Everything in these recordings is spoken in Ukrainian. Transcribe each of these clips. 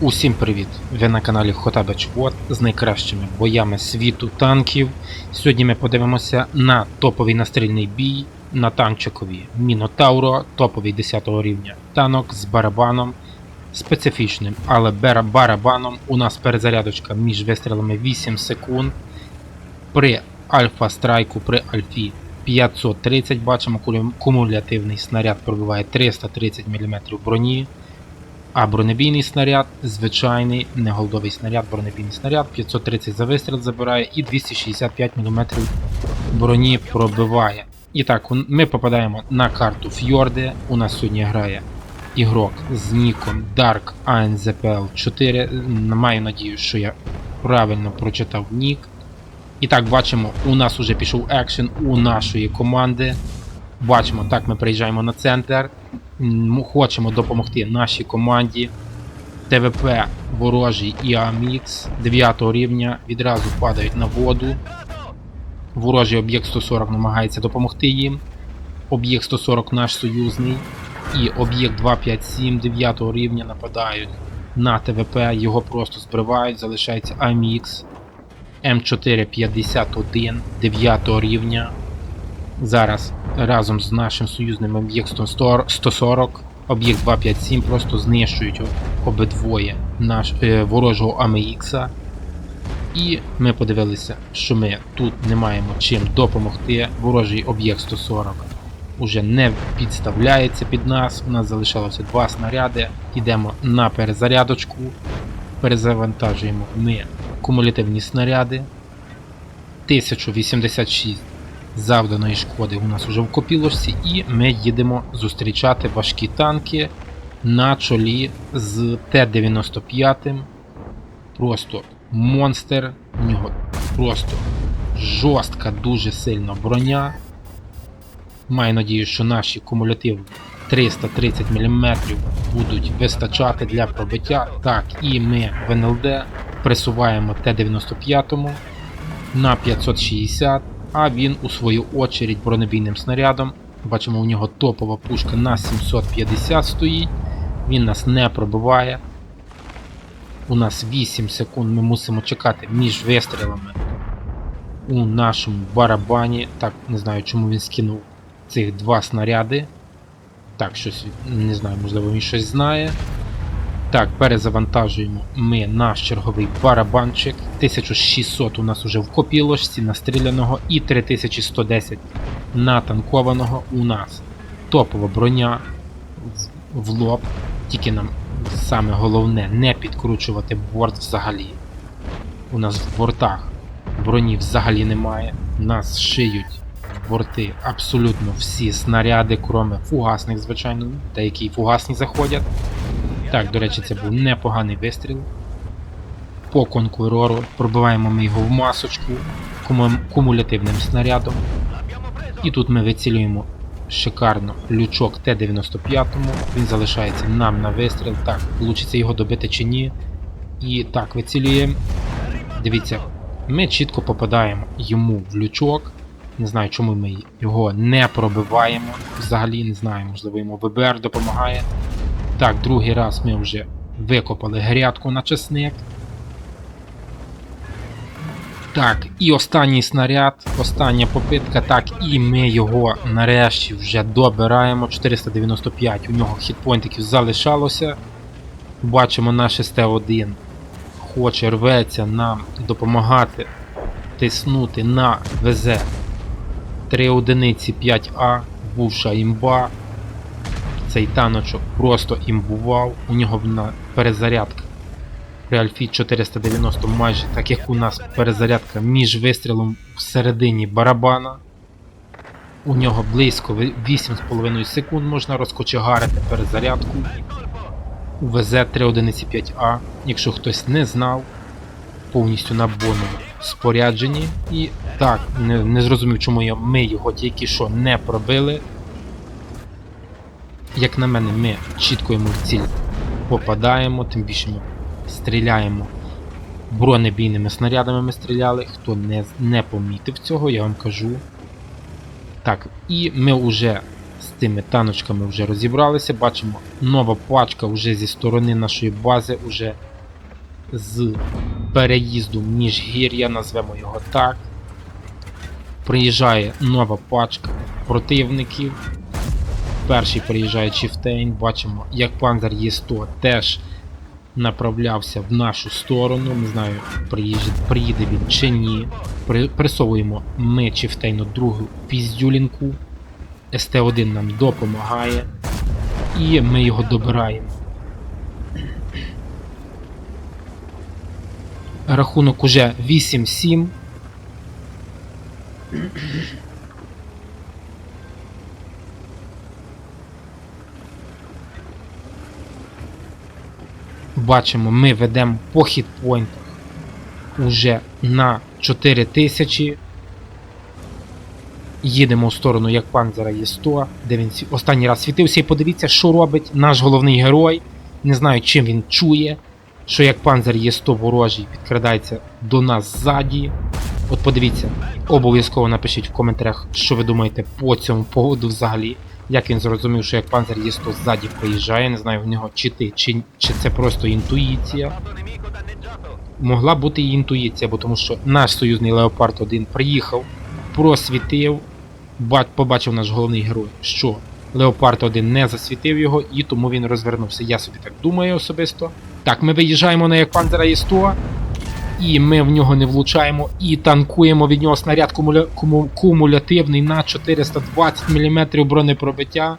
Усім привіт! Ви на каналі Хотабич Вот з найкращими боями світу танків. Сьогодні ми подивимося на топовий настрільний бій на танчикові Мінотауро, топовий 10 рівня танок з барабаном специфічним, але барабаном у нас перезарядочка між вистрілами 8 секунд. При альфа страйку, при альфі 530 бачимо кумулятивний снаряд пробиває 330 мм броні. А бронебійний снаряд, звичайний неголдовий снаряд, бронебійний снаряд, 530 за вистріл забирає і 265 мм броні пробиває. І так, ми попадаємо на карту Фьорди. У нас сьогодні грає ігрок з ніком Dark ANZPL 4. Маю надію, що я правильно прочитав нік. І так, бачимо, у нас уже пішов екшен у нашої команди. Бачимо, так ми приїжджаємо на центр. Хочемо допомогти нашій команді. ТВП ворожий і АМХ 9 рівня відразу падають на воду. Ворожий об'єкт 140 намагається допомогти їм. Об'єкт 140 наш союзний. І об'єкт 257 9 рівня нападають на ТВП, його просто збривають, залишається АМХ М451 9 рівня. Зараз разом з нашим союзним об'єктом 140, об'єкт 257 просто знищують обидвоє наш, е, ворожого АМХ. І ми подивилися, що ми тут не маємо чим допомогти. Ворожий об'єкт 140 уже не підставляється під нас. У нас залишалося два снаряди. Йдемо на перезарядочку. Перезавантажуємо ми кумулятивні снаряди. 1086 завданої шкоди у нас вже в копілочці, і ми їдемо зустрічати важкі танки на чолі з Т-95. Просто монстр. У нього просто жорстка, дуже сильна броня. Маю надію, що наші кумулятивні 330 мм будуть вистачати для пробиття. Так, і ми в НЛД присуваємо Т-95 на 560 а він у свою очередь бронебійним снарядом. Бачимо, у нього топова пушка на 750 стоїть. Він нас не пробиває. У нас 8 секунд ми мусимо чекати між вистрілами у нашому барабані. Так, не знаю, чому він скинув цих два снаряди. Так, щось не знаю, можливо, він щось знає. Так, перезавантажуємо ми наш черговий барабанчик. 1600 у нас уже в копілочці настріляного і 3110 натанкованого у нас. Топова броня в- лоб. Тільки нам саме головне не підкручувати борт взагалі. У нас в бортах броні взагалі немає. Нас шиють борти абсолютно всі снаряди, кроме фугасних, звичайно, деякі фугасні заходять. Так, до речі, це був непоганий вистріл. По конкурору пробиваємо ми його в масочку кумулятивним снарядом. І тут ми вицілюємо шикарно лючок Т-95. Він залишається нам на вистріл. Так, вийде його добити чи ні. І так, вицілюємо. Дивіться, ми чітко попадаємо йому в лючок. Не знаю, чому ми його не пробиваємо. Взагалі не знаю, можливо, йому ВБР допомагає. Так, другий раз ми вже викопали грядку на чесник. Так, і останній снаряд, остання попитка. Так, і ми його нарешті вже добираємо. 495. У нього хітпойнтиків залишалося. Бачимо, наш СТ-1 хоче рветься нам допомагати тиснути на ВЗ 3 одиниці 5А, бувша імба. Цей таночок просто імбував. У нього на перезарядка при Альфі 490 майже так як у нас перезарядка між вистрілом всередині барабана. У нього близько 8,5 секунд можна розкочегарити перезарядку. У ВЗ 315А, якщо хтось не знав, повністю на боному спорядженні. І так, не, не зрозумів, чому ми його тільки що не пробили. Як на мене, ми чітко йому в ціль попадаємо, тим більше ми стріляємо бронебійними снарядами ми стріляли. Хто не, не помітив цього, я вам кажу. Так, і ми вже з цими таночками вже розібралися. Бачимо, нова пачка вже зі сторони нашої бази, уже з переїзду міжгір'я, назвемо його так. Приїжджає нова пачка противників. Перший приїжджає Чіфтейн. Бачимо, як Панзер Є100 теж направлявся в нашу сторону. Не знаю, приїжджає, приїде він чи ні. При, присовуємо ми Чіфтейну другу піздюлінку. СТ1 нам допомагає. І ми його добираємо. Рахунок уже 8-7. Бачимо, ми ведемо по хітпойнтах уже на 4000. Їдемо в сторону як панзера є 100, де він останній раз світився. І подивіться, що робить наш головний герой. Не знаю, чим він чує, що як панзер є 100 ворожий підкрадається до нас ззаді. От подивіться, обов'язково напишіть в коментарях, що ви думаєте по цьому поводу взагалі. Як він зрозумів, що як панзер є 100 ззаді приїжджає, не знаю в нього чи ти, чи, чи це просто інтуїція. Могла бути і інтуїція, бо тому що наш союзний Леопард 1 приїхав, просвітив, побачив наш головний герой, що Леопард 1 не засвітив його, і тому він розвернувся. Я собі так думаю особисто. Так, ми виїжджаємо на як панзера є 100 і ми в нього не влучаємо, і танкуємо від нього снаряд кумуля... куму... кумулятивний на 420 мм бронепробиття.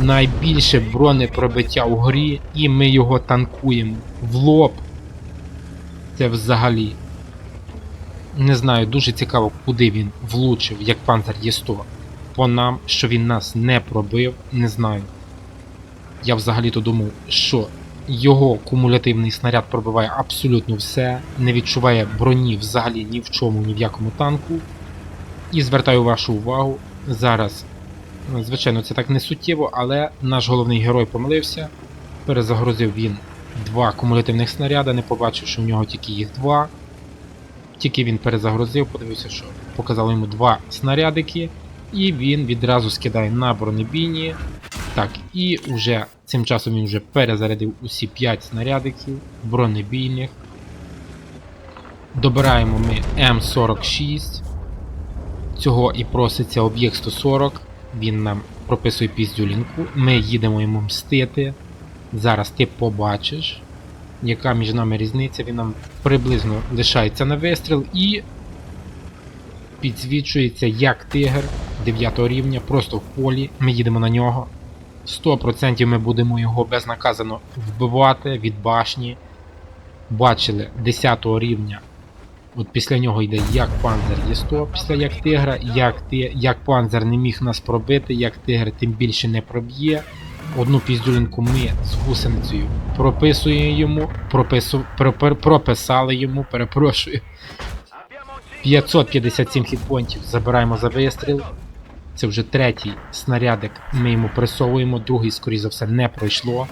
Найбільше бронепробиття у грі, і ми його танкуємо в лоб. Це взагалі. Не знаю, дуже цікаво, куди він влучив, як панцер Є100. По нам, що він нас не пробив, не знаю. Я взагалі-то думав, що його кумулятивний снаряд пробиває абсолютно все, не відчуває броні взагалі ні в чому, ні в якому танку. І звертаю вашу увагу. Зараз, звичайно, це так не суттєво, але наш головний герой помилився. Перезагрузив він два кумулятивних снаряди, не побачив, що в нього тільки їх два. Тільки він перезагрузив, подивився, що показали йому два снарядики, і він відразу скидає на бронебійні. Так, і вже цим часом він вже перезарядив усі 5 снарядиків бронебійних. Добираємо ми М46. Цього і проситься об'єкт 140. Він нам прописує піздюлінку. Ми їдемо йому мстити. Зараз ти побачиш, яка між нами різниця. Він нам приблизно лишається на вистріл і підсвічується як тигр 9 рівня, просто в полі. Ми їдемо на нього. 100% ми будемо його безнаказано вбивати від башні. Бачили 10 рівня. От після нього йде як панзер є 100 після як тигра, як, ти, як панзер не міг нас пробити, як тигр тим більше не проб'є. Одну піздюлинку ми з гусеницею прописуємо йому, пропису, про, про- прописали йому, перепрошую. 557 хітпонтів забираємо за вистріл. Це вже третій снарядик, ми йому пресовуємо, другий, скоріш за все, не пройшло.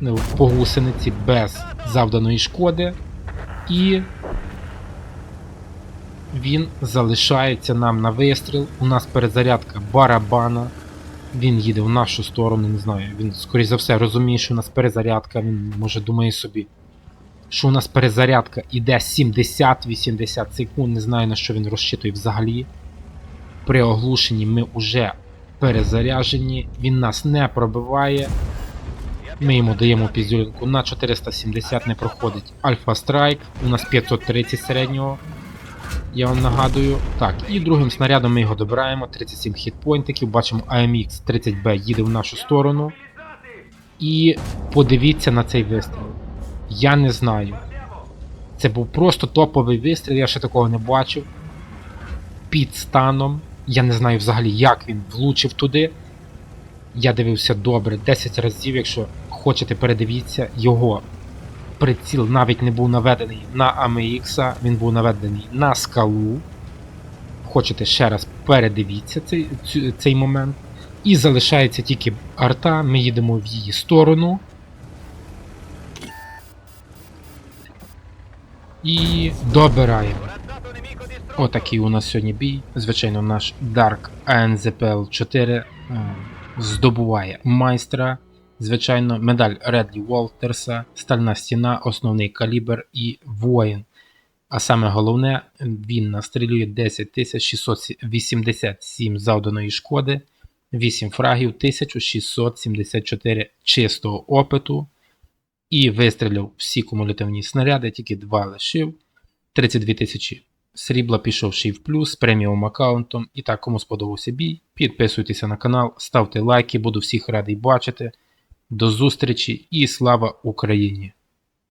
Ну, По гусениці без завданої шкоди. І він залишається нам на вистріл. У нас перезарядка барабана. Він їде в нашу сторону, не знаю. Він, скоріш за все, розуміє, що у нас перезарядка. Він може думає собі, що у нас перезарядка іде 70-80 секунд. Не знаю на що він розчитує взагалі. При оглушенні ми вже перезаряжені, він нас не пробиває. Ми йому даємо піздюлинку на 470 не проходить Альфа Страйк, у нас 530 середнього. Я вам нагадую. Так, і другим снарядом ми його добираємо. 37 хітпойнтиків. Бачимо AMX 30B їде в нашу сторону. І подивіться на цей вистріл. Я не знаю. Це був просто топовий вистріл, я ще такого не бачив. Під станом. Я не знаю взагалі, як він влучив туди. Я дивився добре 10 разів, якщо хочете, передивіться, його приціл навіть не був наведений на AMX, він був наведений на скалу. Хочете ще раз передивіться цей, цей момент. І залишається тільки арта, ми їдемо в її сторону. І добираємо. Отакий у нас сьогодні бій. Звичайно, наш Dark ANZPL 4 е, здобуває майстра, звичайно, медаль Редлі Волтерса, стальна стіна, основний калібр і воїн. А саме головне, він настрілює 10 687 завданої шкоди, 8 фрагів, 1674 чистого опиту. І вистріляв всі кумулятивні снаряди, тільки 2 лишив. 32 тисячі срібла пішовши в плюс з преміум аккаунтом. І так, кому сподобався бій, підписуйтеся на канал, ставте лайки, буду всіх радий бачити. До зустрічі і слава Україні!